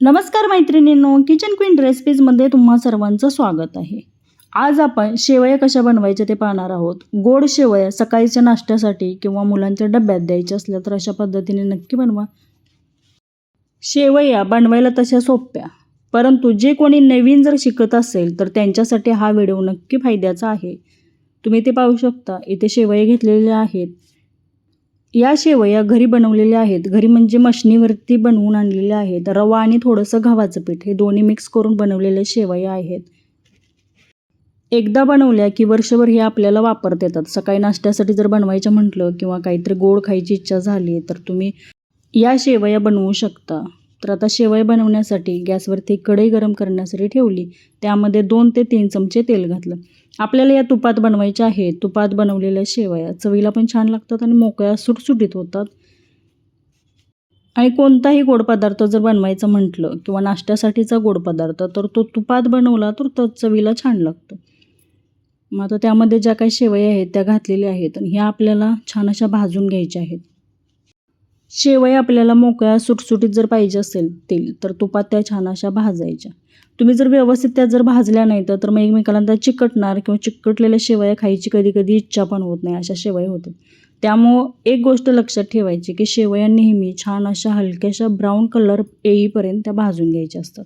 नमस्कार मैत्रिणींनो kitchen queen रेसिपीजमध्ये तुम्हा सर्वांचं स्वागत आहे. आज आपण शेवया कशा बनवायच्या ते पाहणार आहोत. गोड शेवया सकाळच्या नाश्त्यासाठी किंवा मुलांच्या डब्यात द्यायच्या असल्या तर अशा पद्धतीने नक्की बनवा. शेवया बनवायला तशा सोप्या परंतु जे कोणी नवीन जर शिकत असेल तर त्यांच्यासाठी हा व्हिडिओ नक्की फायद्याचा आहे. तुम्ही ते पाहू शकता. इथे शेवया घेतलेल्या आहेत. या शेवया घरी बनवलेल्या आहेत. घरी म्हणजे मशनीवरती बनवून आणलेल्या आहेत. रवा आणि थोडंसं गव्हाचं पीठ हे दोन्ही मिक्स करून बनवलेल्या शेवया आहेत. एकदा बनवल्या की वर्षभर हे आपल्याला वापरता येतात. सकाळी नाश्त्यासाठी जर बनवायचं म्हटलं किंवा काहीतरी गोड खायची इच्छा झाली तर तुम्ही या शेवया बनवू शकता. तर आता शेवया बनवण्यासाठी गॅसवरती कढई गरम करण्यासाठी ठेवली. त्यामध्ये दोन ते तीन चमचे तेल घातलं. आपल्याला या तुपात बनवायच्या आहेत तुपात बनवलेल्या शेवया चवीला पण छान लागतात आणि मोकळ्या सुटसुटीत होतात. आणि कोणताही गोड पदार्थ जर बनवायचं म्हटलं किंवा नाश्त्यासाठीचा गोड पदार्थ तर तो तुपात बनवला तर तो चवीला छान लागतं. मग आता त्यामध्ये ज्या काही शेवया आहेत त्या घातलेल्या आहेत आणि ह्या आपल्याला छान अशा भाजून घ्यायच्या आहेत. शेवया आपल्याला मोकळ्या सुटसुटीत जर पाहिजे असेल तेल तर तुपात त्या छान अशा भाजायच्या. तुम्ही जर व्यवस्थित त्या जर भाजल्या नाही तर मग एकमेकाला त्या चिकटणार किंवा चिकटलेल्या शेवया खायची कधी कधी इच्छा पण होत नाही अशा शेवया होतात. त्यामुळं एक गोष्ट लक्षात ठेवायची की शेवया नेहमी छान अशा हलक्याशा ब्राऊन कलर येईपर्यंत त्या भाजून घ्यायच्या असतात.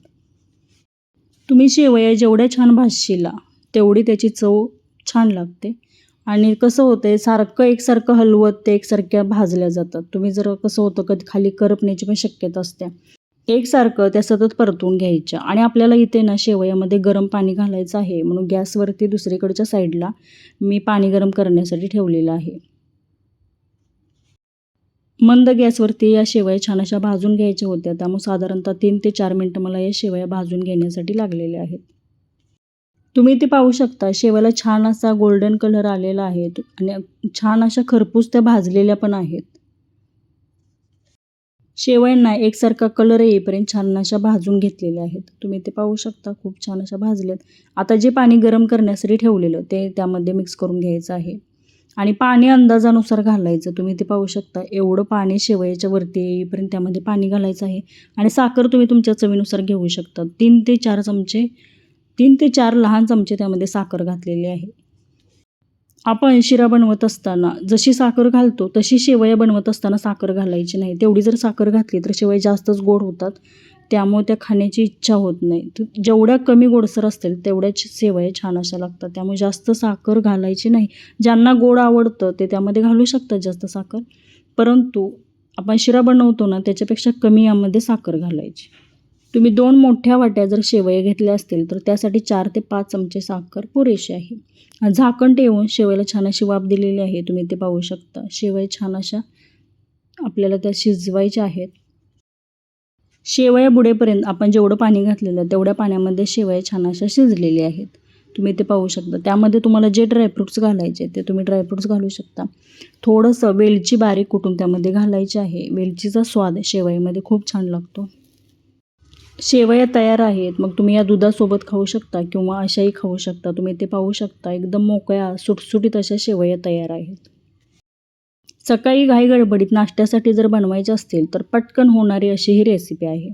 तुम्ही शेवया जेवढ्या छान भाजशीला तेवढी त्याची चव छान लागते. आणि कसं होतं आहे सारखं एकसारखं हलवत ते एकसारख्या भाजल्या जातात. तुम्ही जर कसं होतं कधी खाली करपण्याची पण शक्यता असते. एकसारखं त्या सतत परतून घ्यायच्या. आणि आपल्याला इथे ना शेवयामध्ये गरम पाणी घालायचं आहे. म्हणून गॅसवरती दुसरीकडच्या साईडला मी पाणी गरम करण्यासाठी ठेवलेलं आहे. मंद गॅसवरती या शेवया छान अशा भाजून घ्यायच्या होत्या. त्यामुळे साधारणतः तीन ते चार मिनटं मला या शेवया भाजून घेण्यासाठी लागलेल्या आहेत. तुम्ही ते पाहू शकता शेवाला छान असा गोल्डन कलर आलेला आहे आणि छान अशा खरपूस त्या भाजलेल्या पण आहेत. शेवयांना एकसारखा कलर येईपर्यंत छान अशा भाजून घेतलेल्या आहेत. तुम्ही ते पाहू शकता खूप छान अशा भाजल्यात. आता जे पाणी गरम करण्यासाठी ठेवलेलं ते त्यामध्ये मिक्स करून घ्यायचं आहे. आणि पाणी अंदाजानुसार घालायचं तुम्ही ते पाहू शकता. एवढं पाणी शेवयाच्या वरती येईपर्यंत त्यामध्ये पाणी घालायचं आहे. आणि साखर तुम्ही तुमच्या चवीनुसार घेऊ शकता. तीन ते चार चमचे तीन ते चार लहान चमचे त्यामध्ये साखर घातलेली आहे. आपण शिरा बनवत असताना जशी साखर घालतो तशी शेवया बनवत असताना साखर घालायची नाही. तेवढी जर साखर घातली तर शेवया जास्तच गोड होतात. त्यामुळे त्या खाण्याची इच्छा होत नाही. जेवढ्या कमी गोडसर असतील तेवढ्याच शेवया छान अशा लागतात. त्यामुळे जास्त साखर घालायची नाही. ज्यांना गोड आवडतं ते त्यामध्ये घालू शकतात जास्त साखर. परंतु आपण शिरा बनवतो ना त्याच्यापेक्षा कमी यामध्ये साखर घालायची. तुम्ही दोन मोठ्या वाट्या जर शेवया घेतल्या असतील तर त्यासाठी चार ते पाच चमचे साखर पुरेशी आहे. झाकण ठेवून शेवयाला छान अशी वाफ दिलेली आहे तुम्ही ते पाहू शकता. शेवया छान अशा आपल्याला त्या शिजवायच्या आहेत. शेवया बुडेपर्यंत आपण जेवढं पाणी घातलेलं तेवढ्या पाण्यामध्ये शेवया छान अशा शिजलेल्या आहेत. तुम्ही ते पाहू शकता. त्यामध्ये तुम्हाला जे ड्रायफ्रूट्स घालायचे ते तुम्ही ड्रायफ्रूट्स घालू शकता. थोडंसं वेलची बारीक कुटून त्यामध्ये घालायची आहे. वेलचीचा स्वाद शेवयामध्ये खूप छान लागतो. शेवया तयार आहेत. मग तुम्ही या दुधासोबत खाऊ शकता किंवा अशाही खाऊ शकता. तुम्ही ते पाहू शकता. एकदम मोकळ्या सुटसुटीत अशा शेवया तयार आहेत. सकाळी घाई गडबडीत नाश्त्यासाठी जर बनवायचे असतील तर पटकन होणारी अशी ही रेसिपी आहे.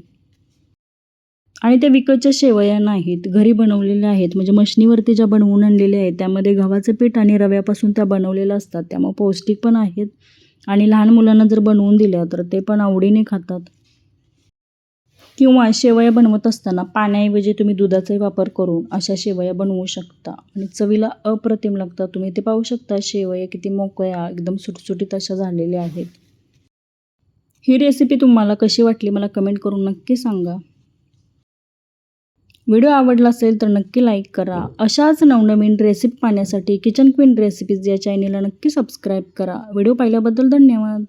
आणि त्या विकतच्या शेवया नाहीत घरी बनवलेल्या आहेत. म्हणजे मशनीवरती ज्या बनवून आणलेल्या आहेत त्यामध्ये गव्हाचं पीठ आणि रव्यापासून त्या बनवलेल्या असतात. त्यामुळे पौष्टिक पण आहेत. आणि लहान मुलांना जर बनवून दिल्या तर ते पण आवडीने खातात. किंवा शेवया बनवत असताना पाण्याऐवजी तुम्ही दुधाचाही वापर करून अशा शेवया बनवू शकता. आणि चवीला अप्रतिम लागतात. तुम्ही ते पाहू शकता शेवया किती मोकळ्या एकदम सुटसुटीत अशा झालेल्या आहेत. ही रेसिपी तुम्हाला कशी वाटली मला कमेंट करून नक्की सांगा. व्हिडिओ आवडला असेल तर नक्की लाईक करा. अशाच नवनवीन रेसिपी पाहण्यासाठी किचन क्वीन रेसिपीज या चॅनेलला नक्की सबस्क्राईब करा. व्हिडिओ पाहिल्याबद्दल धन्यवाद.